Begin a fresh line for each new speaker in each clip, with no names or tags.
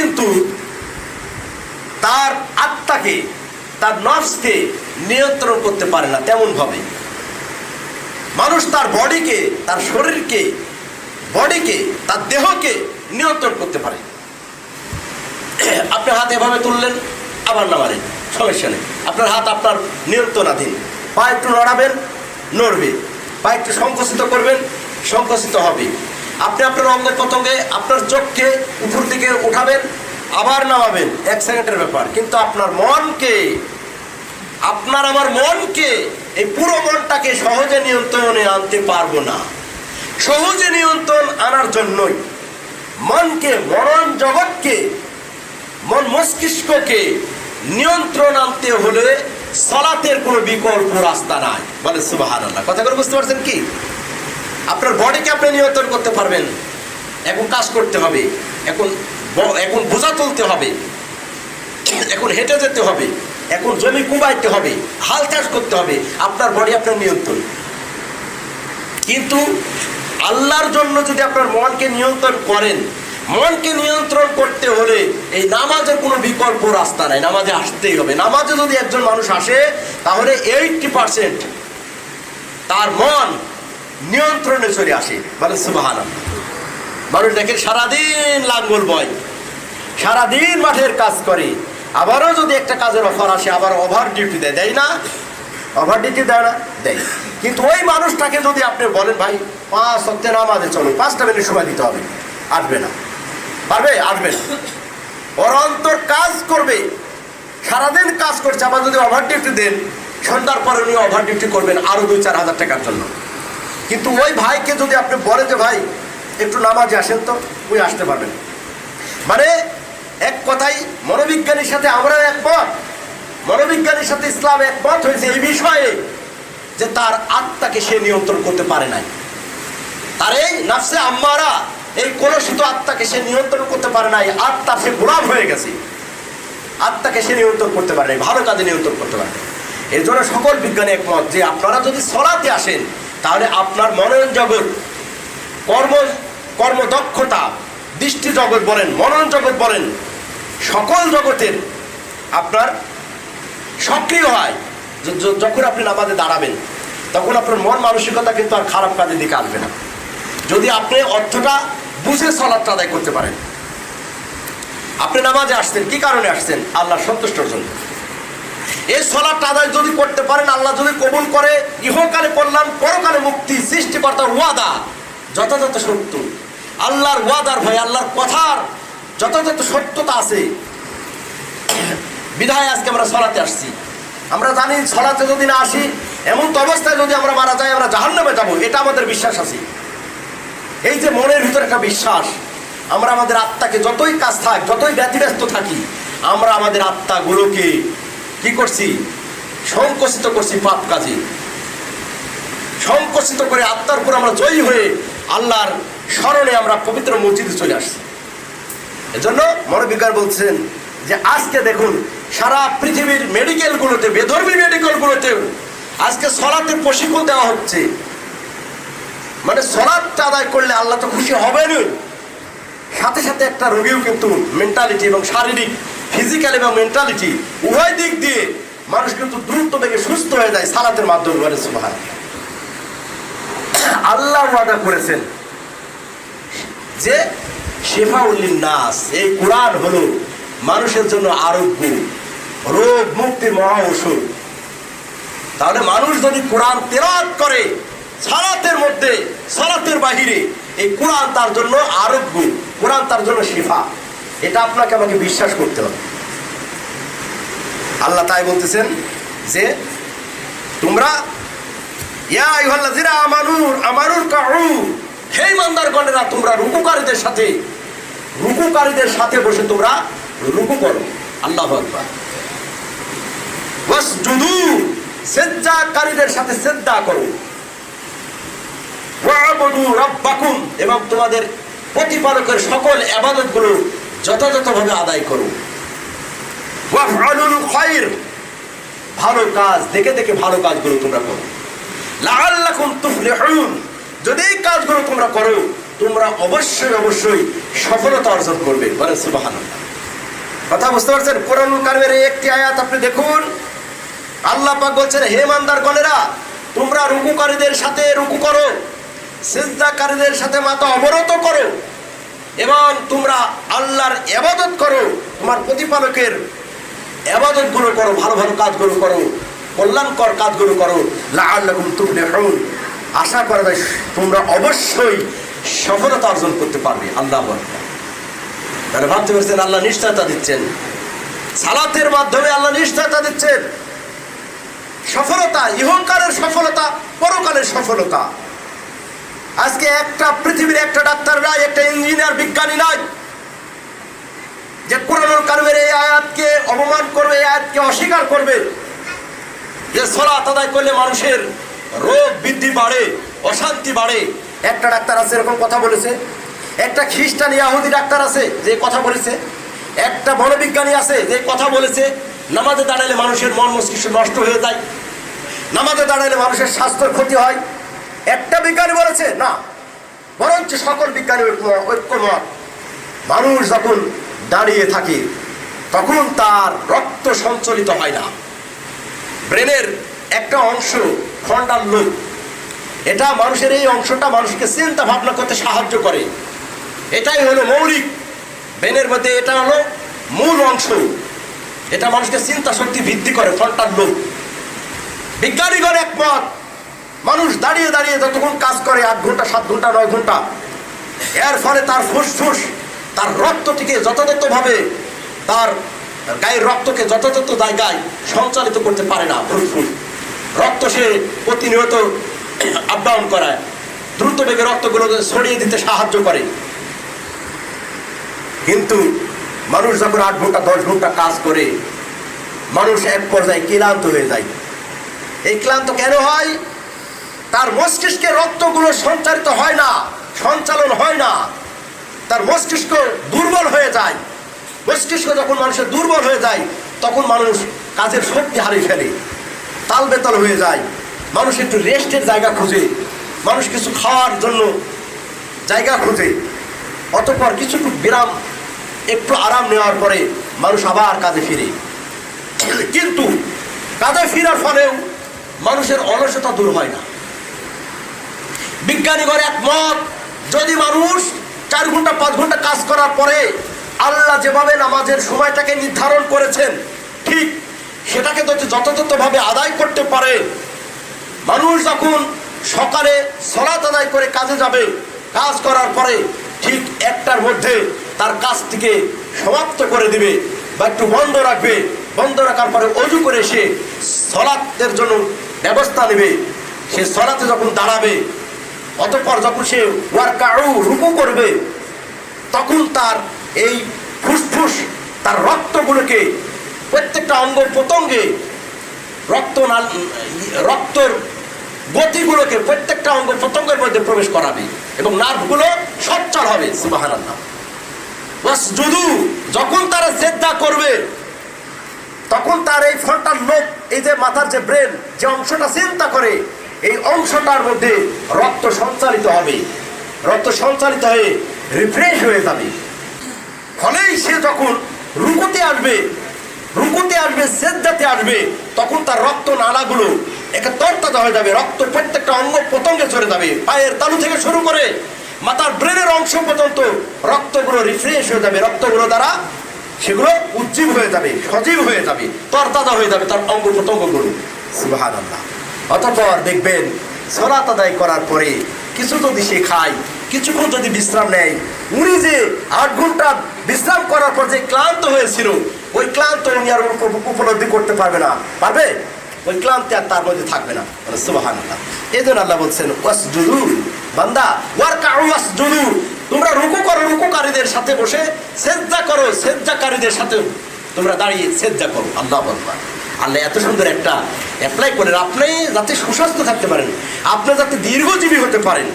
কিন্তু তার আত্মাকে, তার নফসকে নিয়ন্ত্রণ করতে পারে না তেমন ভাবে মানুষ তার বডিকে, তার শরীরকে, বডিকে, তার দেহকে নিয়ন্ত্রণ করতে পারে। আপনি হাত এভাবে তুললেন, আবার নামালেন। সমস্যা নেই। আপনার হাত আপনার নিয়ন্ত্রণাধীন। পা একটু নড়াবেন, নড়বে। পা একটু সংকুচিত করবেন, সংকুচিত হবে। আপনি আপনার অঙ্গ প্রত্যঙ্গে আপনার চোখকে উপর দিকে উঠাবেন, আবার নামাবেন। এক সেকেন্ডের ব্যাপার। কিন্তু আপনার মনকে, আপনার আমার মনকে, এই পুরো মনটাকে সহজে নিয়ন্ত্রণে আনতে পারব না। সহজে নিয়ন্ত্রণ আনার জন্যই মনকে, মনন জগৎকে, মন মস্তিষ্ককে নিয়ন্ত্রণ আনতে হলে সলাতের কোনো বিকল্প রাস্তা নাই। বলে আল্লাহ কথা করে বুঝতে পারছেন কি? আপনার বডিকে আপনি নিয়ন্ত্রণ করতে পারবেন। এখন কাজ করতে হবে। এখন এখন বোঝা তুলতে হবে। এখন হেঁটে যেতে হবে। এখন জমি কুবাইতে হবে। হাল চাষ করতে হবে। আপনার বডি আপনার নিয়ন্ত্রণ। কিন্তু আল্লাহর জন্য যদি আপনার মনকে নিয়ন্ত্রণ করেন, মনকে নিয়ন্ত্রণ করতে হলে এই নামাজের কোনো বিকল্প রাস্তা নাই। নামাজে আসতেই হবে। নামাজে যদি একজন মানুষ আসে, তাহলে এইটটি পার্সেন্ট তার মন নিয়ন্ত্রণে চলে আসে। মানে সুবাহান মানুষ দেখেন, সারাদিন লাঙ্গল বয়। সারাদিন মাঠের কাজ করে। আবারও যদি একটা কাজের অফার আসে, আবার ওভার ডিউটি দেয়। দেয় না? ওভার ডিউটি দেয় না? দেয়। কিন্তু ওই মানুষটাকে যদি আপনি বলেন, ভাই, পাঁচ সত্যি নামাজে চলো পাঁচটা মিনিট সময় দিতে হবে। আসবে না। পারবে? আসবে না। ওর অন্তর কাজ করবে। সারাদিন কাজ করছে, আবার যদি ওভার ডিউটি দেন, সন্ধ্যার পরে উনি ওভার ডিউটি করবেন আরও দুই চার হাজার টাকার জন্য। কিন্তু ওই ভাইকে যদি আপনি বলেন যে, ভাই, একটু নামাজে আসেন তো ওই আসতে পারবেন। মানে এক কথাই মনোবিজ্ঞানীর সাথে আমরা একমত। মনোবিজ্ঞানীর সাথে ইসলাম একমত হয়েছে এই বিষয়ে যে তার আত্মাকে সে নিয়ন্ত্রণ করতে পারে নাই। তার এই নাফসে আম্মারা এই কলসিত আত্মাকে সে নিয়ন্ত্রণ করতে পারে নাই। আত্মা সে গোলাম হয়ে গেছে। আত্মাকে সে নিয়ন্ত্রণ করতে পারে নাই। ভালো কাজে নিয়ন্ত্রণ করতে পারে এর জন্য সকল বিজ্ঞানী একমত যে আপনারা যদি সলাতে আসেন তাহলে আপনার মনন জগৎ, কর্ম, কর্মদক্ষতা, দৃষ্টি জগৎ বলেন মনন জগৎ বলেন, সকল জগতের আপনার সক্রিয় হয়। যখন আপনি নামাজে দাঁড়াবেন, তখন আপনার মন মানসিকতা কিন্তু আর খারাপ কাজের দিকে আসবে না। যদি আপনি অর্থটা বুঝে সলাদটা আদায় করতে পারেন। আপনি নামাজে আসছেন, কি কারণে আসছেন? আল্লাহ সন্তুষ্টর জন্য। এই সলাদটা আদায় যদি করতে পারেন, আল্লাহ যদি কবুল করে, ইহকালে কল্যাণ পরকালে মুক্তি, সৃষ্টিকর্তার ওয়াদা যথাযথ সত্য। আল্লাহর ওয়াদার ভয় আল্লাহর কথার যথাযথ সত্যতা আছে। বিধায় আজকে আমরা সলাতে আসছি। আমরা জানি সলাতে যদি না আসি, এমন তো অবস্থায় যদি আমরা মারা যাই, আমরা জাহান্নামে যাব, এটা আমাদের বিশ্বাস আছে। এই যে মনের ভিতরে একটা বিশ্বাস, আমরা আমাদের আত্মাকে যতই কাজ থাক, যতই ব্যতিব্যস্ত থাকি, আমরা আমাদের আত্মাগুলোকে কি করছি? সংকুচিত করছি পাপ কাজে। সংকুচিত করে আত্মার উপর আমরা জয়ী হয়ে আল্লাহর স্মরণে আমরা পবিত্র মসজিদে চলে আসছি। এজন্য মনোবিজ্ঞান বলছেন যে আজকে দেখুন, সারা পৃথিবীর মেডিকেলগুলোতে, বেধর্মী মেডিকেলগুলোতেও আজকে সলাতের প্রশিক্ষণ দেওয়া হচ্ছে। মানে সলাদটা আদায় করলে আল্লাহ তো খুশি হবেনই। সাথে সাথে একটা রোগীও কিন্তু মেন্টালিটি এবং শারীরিক ফিজিক্যাল এবং মেন্টালিটি উভয় দিক দিয়ে মানুষ কিন্তু দ্রুত বেগে সুস্থ হয়ে যায় সালাতের মাধ্যমে বলে সুবহান। আল্লাহ ওয়াদা করেছেন যে শেফাউল্লিন নাস এই কোরআন হলো মানুষের জন্য আরোগ্য, রোগ মুক্তির মহা ওষুধ তাহলে মানুষ যদি কোরআন তেরাত করে সালাতের মধ্যে, সালাতের বাহিরে, এই কোরআন তার জন্য আরোগ্য, কোরআন তার জন্য শিফা। এটা আপনাকে আমাকে বিশ্বাস করতে হবে। আল্লাহ তাই বলতেছেন যে, তোমরা আমানুর আমানুর কাউ হে ইমানদারগণেরা তোমরা রুকুকারীদের সাথে রুকুকারীদের সাথে বসে তোমরা রুকু করো। আল্লাহু আকবার। ওয়াসজুদু, সেজদাকারীদের সাথে সেজদা করো। ওয়াবুদু এবং তোমাদের প্রতিপালকের সকল ইবাদতগুলো যথাযথভাবে আদায় করো ওয়াফআলুল খায়র ভালো কাজ, দেখে দেখে ভালো কাজগুলো তোমরা করো। তুফলিহুন, যদি এই কাজগুলো তোমরা করো, তোমরা অবশ্যই অবশ্যই সফলতা অর্জন করবে। বলে সুবহানাল্লাহ। কথা বুঝতে পারছেন? কোরআন কারিমের একটি আয়াত আপনি দেখুন। আল্লাহ পাক বলছেন, হে মান্দার গণেরা তোমরা রুকুকারীদের সাথে রুকু করো। সিজদাকারীদের সাথে মাথা অবরত করো। এবং তোমরা আল্লাহর এবাদত করো, তোমার প্রতিপালকের এবাদতগুলো করো, ভালো ভালো কাজগুলো করো, কল্যাণকর কাজগুলো করো। তুফলিহুন। আশা করা যায় তোমরা অবশ্যই সফলতা অর্জন করতে পারবে, আল্লাহ তাহলে ভাবতে পারছেন আল্লাহ নিশ্চয়তা দিচ্ছেন। সালাতের মাধ্যমে আল্লাহ নিশ্চয়তা দিচ্ছেন। সফলতা, ইহকালের সফলতা, পরকালের সফলতা। আজকে একটা পৃথিবীর একটা ডাক্তার নাই, একটা ইঞ্জিনিয়ার বিজ্ঞানী নাই, যে কোরআনুল কারিমের এই আয়াতকে অপমান করবে, এই আয়াতকে অস্বীকার করবে। যে সলাত আদায় করলে মানুষের রোগ বৃদ্ধি বাড়ে, অশান্তি বাড়ে। একটা ডাক্তার আছে, এরকম কথা বলেছে। একটা খ্রিস্টান ইয়াহুদি ডাক্তার আছে, যে কথা বলেছে। একটা মনোবিজ্ঞানী আছে, যে কথা বলেছে। নামাজে দাঁড়ালে মানুষের মন মস্তিষ্ক নষ্ট হয়ে যায়। নামাজে দাঁড়ালে মানুষের স্বাস্থ্যের ক্ষতি হয়। একটা বিজ্ঞানী বলেছে, না, বরঞ্চ সকল বিজ্ঞানী ঐক্য- ঐক্যমত। মানুষ যখন দাঁড়িয়ে থাকে, তখন তার রক্ত সঞ্চালিত হয় না। ব্রেনের একটা অংশ ফন্ডাল লোক এটা মানুষের এই অংশটা মানুষকে চিন্তা ভাবনা করতে সাহায্য করে। এটাই হলো মৌলিক। ব্রেনের মধ্যে এটা হলো মূল অংশ। এটা মানুষকে চিন্তা শক্তি বৃদ্ধি করে ফন্টাল লোক বিজ্ঞানীগণ একমত মানুষ দাঁড়িয়ে দাঁড়িয়ে যতক্ষণ কাজ করে আট ঘণ্টা, সাত ঘণ্টা, নয় ঘণ্টা, এর ফলে তার ফুসফুস, তার রক্তটিকে যথাযথভাবে তার গায়ের রক্তকে যথাযথ জায়গায় সঞ্চালিত করতে পারে না ফুসফুস। রক্ত সে প্রতিনিয়ত আপ ডাউন করায়। দ্রুত বেগে রক্তগুলোকে ছড়িয়ে দিতে সাহায্য করে। কিন্তু মানুষ যখন আট ঘণ্টা, দশ ঘণ্টা কাজ করে, মানুষ এক পর্যায়ে ক্লান্ত হয়ে যায়। এই ক্লান্ত কেন হয়? তার মস্তিষ্কে রক্তগুলো সঞ্চারিত হয় না, সঞ্চালন হয় না। তার মস্তিষ্ক দুর্বল হয়ে যায়। মস্তিষ্ক যখন মানুষের দুর্বল হয়ে যায়, তখন মানুষ কাজের শক্তি হারিয়ে ফেলে। তাল বেতাল হয়ে যায়। মানুষ একটু রেস্টের জায়গা খুঁজে। মানুষ কিছু খাওয়ার জন্য জায়গা খুঁজে। অতঃপর কিছুটুকু বিরাম, একটু আরাম নেওয়ার পরে মানুষ আবার কাজে ফিরে। কিন্তু কাজে ফেরার ফলেও মানুষের অলসতা দূর হয় না। বিজ্ঞানীগণ একমত যদি মানুষ চার ঘণ্টা, পাঁচ ঘণ্টা কাজ করার পরে আল্লাহ যেভাবে নামাজের সময়টাকে নির্ধারণ করেছেন, ঠিক সেটাকে যদি যথাযথভাবে আদায় করতে পারে, মানুষ যখন সকালে সলাত আদায় করে কাজে যাবে, কাজ করার পরে ঠিক একটার মধ্যে তার কাজ থেকে সমাপ্ত করে দিবে বা একটু বন্ধ রাখবে, বন্ধ রাখার পরে অজু করে সে সলাতের জন্য ব্যবস্থা নেবে। সে সলাতে যখন দাঁড়াবে অতঃপর যখন সে ওয়ার্কাউ, রুকু করবে, তখন তার এই ফুসফুস, তার রক্তগুলোকে প্রত্যেকটা অঙ্গ প্রত্যঙ্গে, রক্ত রক্তর গতিগুলোকে প্রত্যেকটা অঙ্গ প্রত্যঙ্গের মধ্যে প্রবেশ করাবে এবং নার্ভগুলো সচ্ছল হবে সুবাহান আল্লাহ যদু যখন তারা শ্রদ্ধা করবে, তখন তার এই ফ্রন্টাল লোক এই যে মাথার যে ব্রেন, যে অংশটা চিন্তা করে এই অংশটার মধ্যে রক্ত সঞ্চালিত হবে। রক্ত সঞ্চালিত হয়ে রিফ্রেশ হয়ে যাবে। ফলেই সে যখন রুকুতে আসবে রুকুতে আসবে সেদ্দাতে আসবে, তখন তার রক্ত নালাগুলো একে তরতাজা হয়ে যাবে। রক্ত প্রত্যেকটা অঙ্গ প্রত্যঙ্গে চলে যাবে। পায়ের তালু থেকে শুরু করে মাথার ব্রেনের অংশ পর্যন্ত রক্তগুলো রিফ্রেশ হয়ে যাবে। রক্তগুলো দ্বারা সেগুলো উজ্জীব হয়ে যাবে, সজীব হয়ে যাবে, তরতাজা হয়ে যাবে তার অঙ্গ প্রত্যঙ্গগুলো। সুবাহান আল্লাহ অতঃপর দেখবেন, সলাত আদায় করার পরে কিছু যদি সে খায়, কিছুক্ষণ যদি বিশ্রাম নেয়, উনি যে আট ঘণ্টা বিশ্রাম করার পর যে ক্লান্ত হয়েছিল, ওই ক্লান্ত উনি আর উপলব্ধি করতে পারবে না। পারবে? ওই ক্লান্তি আর তার মধ্যে থাকবে না। সুবাহান এই জন্য আল্লাহ বলছেন ওয়াস জুদু বান্দা ওয়ার ওয়াস জুদু তোমরা রুকু করো, রুকুকারীদের সাথে বসে সেজ্জা করো সেজ্জাকারীদের সাথে তোমরা দাঁড়িয়ে সেজ্জা করো। আল্লাহ বলবা আল্লাহ এত সুন্দর একটা অ্যাপ্লাই করেন। আপনি যাতে সুস্বাস্থ্য থাকতে পারেন, আপনি যাতে দীর্ঘজীবী হতে পারেন,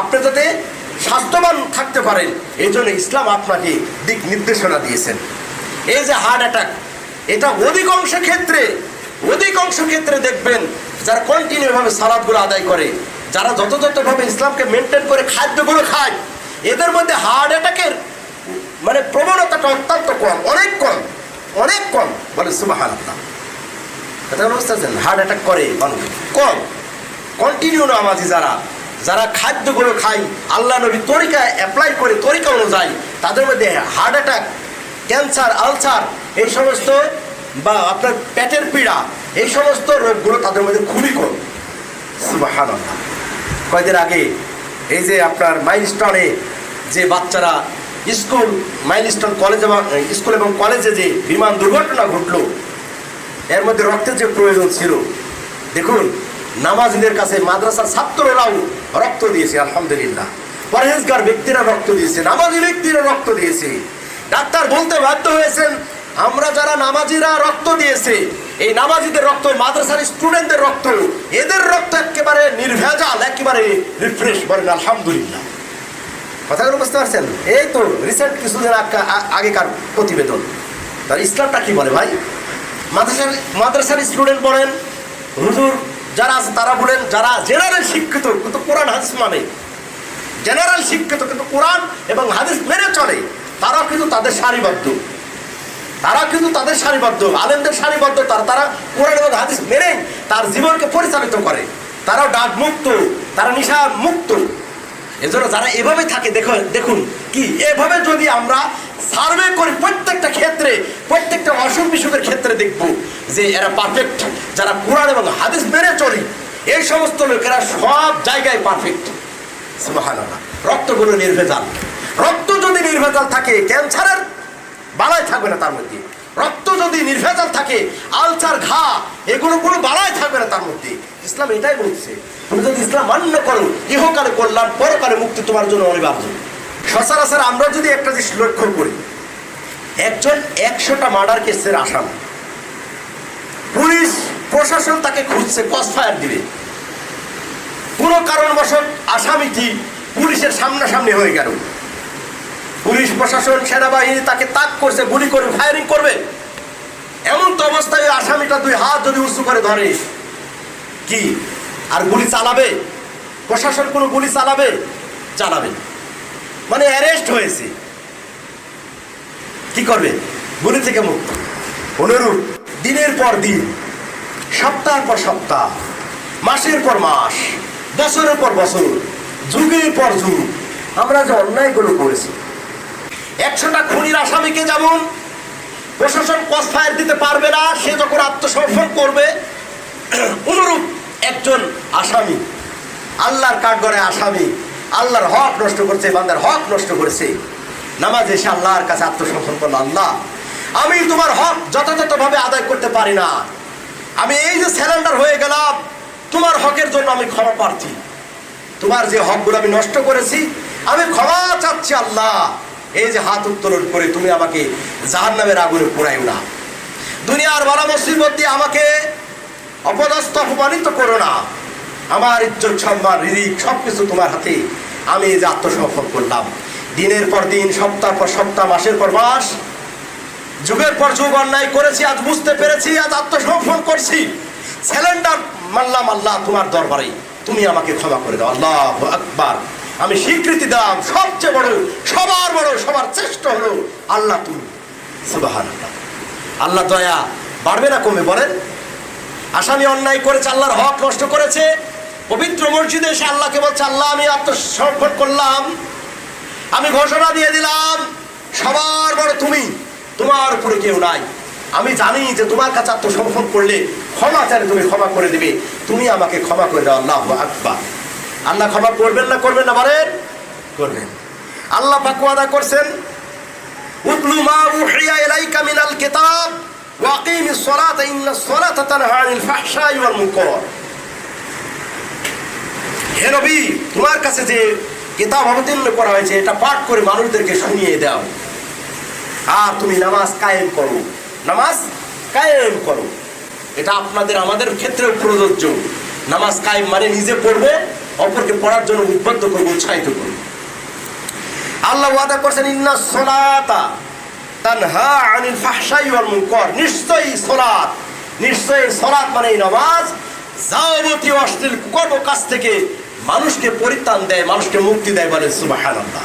আপনি যাতে স্বাস্থ্যবান থাকতে পারেন, এই জন্য ইসলাম আপনাকে দিক নির্দেশনা দিয়েছেন। এই যে হার্ট অ্যাটাক এটা অধিকাংশ ক্ষেত্রে অধিকাংশ ক্ষেত্রে দেখবেন যারা কন্টিনিউ ভাবে সালাদগুলো আদায় করে, যারা যথাযথভাবে ইসলামকে মেনটেন করে খাদ্যগুলো খায়, এদের মধ্যে হার্ট অ্যাটাকের মানে প্রবণতাটা অত্যন্ত কম, অনেক কম অনেক কম। বলে সুবাহ আল্লাহ কথা বুঝতে পারছেন হার্ট অ্যাটাক করে মানুষ কম কন্টিনিউ নামাজি যারা যারা খাদ্যগুলো খাই আল্লাহ নবী তরিকা অ্যাপ্লাই করে, তরিকা অনুযায়ী তাদের মধ্যে হার্ট অ্যাটাক, ক্যান্সার, আলসার, এই সমস্ত বা আপনার পেটের পীড়া, এই সমস্ত রোগগুলো তাদের মধ্যে খুবই কম। সুবাহান আল্লাহ কয়েকদিন আগে এই যে আপনার মাইলস্টোনে যে বাচ্চারা স্কুল মাইলস্টোন কলেজ এবং, স্কুল এবং কলেজে যে বিমান দুর্ঘটনা ঘটলো এর মধ্যে রক্তের যে প্রয়োজন ছিল, দেখুন, নামাজিদের কাছে মাদ্রাসার ছাত্ররাও রক্ত দিয়েছে, আলহামদুলিল্লাহ। পরহেজগার ব্যক্তিরা রক্ত দিয়েছে, নামাজি ব্যক্তিরা রক্ত দিয়েছে। ডাক্তার বলতে বাধ্য হয়েছেন, আমরা যারা নামাজিরা রক্ত দিয়েছে, এই নামাজিদের রক্ত মাদ্রাসার স্টুডেন্টদের রক্ত, এদের রক্ত একেবারে নির্ভেজাল, একেবারে রিফ্রেশ বলেন, আলহামদুলিল্লাহ। কথাগুলো বুঝতে পারছেন? এই তো রিসেন্ট কিছুদিন আগ- আগেকার প্রতিবেদন। তার ইসলামটা কি বলে ভাই? মাদ্রাসার মাদ্রাসার স্টুডেন্ট বলেন, হুজুর যারা আছে তারা বলেন, যারা জেনারেল শিক্ষিত, কিন্তু কোরআন হাদিস মানে। জেনারেল শিক্ষিত, কিন্তু কোরআন এবং হাদিস মেনে চলে তারাও কিন্তু তাদের সারিবদ্ধ। তারা কিন্তু তাদের সারিবদ্ধ, আলেমদের সারিবদ্ধ, তারা তারা কোরআন এবং হাদিস মেনেই তার জীবনকে পরিচালিত করে। তারাও ডাক মুক্ত তারা নিশা মুক্ত এজন্য যারা এভাবে থাকে, দেখো, দেখুন, কি? এভাবে যদি আমরা সার্ভে করে প্রত্যেকটা ক্ষেত্রে, প্রত্যেকটা অসুখ বিসুখের ক্ষেত্রে দেখব যে এরা পারফেক্ট যারা কোরআন এবং হাদিস মেনে চলে, এই সমস্ত লোকেরা সব জায়গায় পারফেক্ট রক্তগুলো নির্ভেজাল। রক্ত যদি নির্ভেজাল থাকে, ক্যান্সারের বালাই থাকবে না তার মধ্যে। রক্ত যদি নির্ভেজাল থাকে, আলসার, ঘা, এগুলো কোনো বালাই থাকবে না তার মধ্যে। ইসলাম এটাই বলছে। তুমি যদি ইসলাম মান্য করো ইহকালে কল্যাণ পরকালে মুক্তি তোমার জন্য অনিবার্য। সচরাচর আমরা যদি একটা জিনিস লক্ষ্য করি, একজন একশোটা মার্ডার কেসের আসামি। পুলিশ, প্রশাসন তাকে খুঁজছে ফায়ার দিবে। কোনো কারণবশত আসামিটি পুলিশের সামনাসামনি হয়ে গেল। পুলিশ, প্রশাসন, সেনাবাহিনী তাকে তাক করছে, গুলি করে ফায়ারিং করবে। এমন তো অবস্থায় আসামিটা দুই হাত যদি উঁচু করে ধরে, কি? আর গুলি চালাবে? প্রশাসন কোনো গুলি চালাবে? চালাবে। মানে অ্যারেস্ট হয়েছে। কি করবে? গুলি থেকে মুক্ত। অনুরূপ দিনের পর দিন সপ্তাহের পর সপ্তাহ, মাসের পর মাস, বছরের পর বছর, যুগের পর যুগ, আমরা যে অন্যায়গুলো করেছি। একশোটা খুনির আসামিকে যেমন প্রশাসন কস ফায়ার দিতে পারবে না, সে যখন আত্মসমর্পণ করবে, অনুরূপ একজন আসামি, আল্লাহর কাঠগড়ে আসামি আল্লাহর হক নষ্ট করছে, বান্দার হক নষ্ট করেছে। নামাজ এসে আল্লাহর কাছে আত্মসমর্পণ করল, আল্লাহ, আমি তোমার হক যথাযথভাবে আদায় করতে পারি না। আমি এই যে স্যালেন্ডার হয়ে গেলাম, তোমার হকের জন্য আমি ক্ষমা প্রার্থী। তোমার যে হকগুলো আমি নষ্ট করেছি, আমি ক্ষমা চাচ্ছি, আল্লাহ। এই যে হাত উত্তোলন করে তুমি আমাকে জাহান নামের আগুনে পোড়াইও না। দুনিয়ার বালা মুসিবত দিয়ে আমাকে অপদস্থ অপমানিত করো না। আমার ইজ্জত, সম্মান রিদিক সব কিছু তোমার হাতে আমি এই যে আত্মসমর্পণ করলাম। দিনের পর দিন, সপ্তাহ পর সপ্তাহ, মাসের পর মাস, যুগের পর যুগ অন্যায় করেছি, আজ বুঝতে পেরেছি, আজ আত্মসমর্পণ করছি। স্যালেন্ডার মানলাম আল্লাহ তোমার দরবারে, তুমি আমাকে ক্ষমা করে দাও, আল্লাহ আকবার। আমি স্বীকৃতি দাম, সবচেয়ে বড়, সবার বড়, সবার শ্রেষ্ঠ হলো আল্লাহ তুমি। সুবাহান আল্লাহ দয়া বাড়বে না কমে, বলেন। আসামি অন্যায় করেছে, আল্লাহর হক নষ্ট করেছে পবিত্র মসজিদে এসে আল্লাহকে বলছে, আল্লাহ, আমি আত্মসমর্পণ করলাম। আমি ঘোষণা দিয়ে দিলাম, সবার বড় তুমি, তোমার উপরে কেউ নাই। আমি জানি যে তোমার কাছে আত্মসমর্পণ করলে ক্ষমা চাইলে তুমি ক্ষমা করে দিবে। তুমি আমাকে ক্ষমা করে দাও, আল্লাহ আকবার। আল্লাহ ক্ষমা করবেন না করবেন না বলেন? করবেন। আল্লাহ পাক ওয়াদা করছেন, উতলু মা উহিয়া ইলাইকা মিনাল কিতাব ওয়াকিমিস সালাতা ইন্নাস সালাতা হে নবী, তোমার কাছে যে কিতাব অবতীর্ণ করা হয়েছে, এটা পাঠ করে মানুষদেরকে শুনিয়ে দাও। আর তুমি নামাজ কায়েম করো। নামাজ কায়েম করো। এটা আপনাদের, আমাদের ক্ষেত্রেও প্রযোজ্য। নামাজ কায়েম মানে নিজে পড়বে, অপরকে পড়ার জন্য উদ্বুদ্ধ করব, উৎসাহিত করব। আল্লাহ ওয়াদা করছেন, ইন্না সলাতা তানহা আনিল মুনকার। নিশ্চয়ই সলাত নিশ্চয়ই সলাত মানে নামাজ। যাবতীয় অশ্লীল কর্ম কাজ থেকে মানুষকে পরিত্রাণ দেয় মানুষকে মুক্তি দেয় বলে সুবহানাল্লাহ।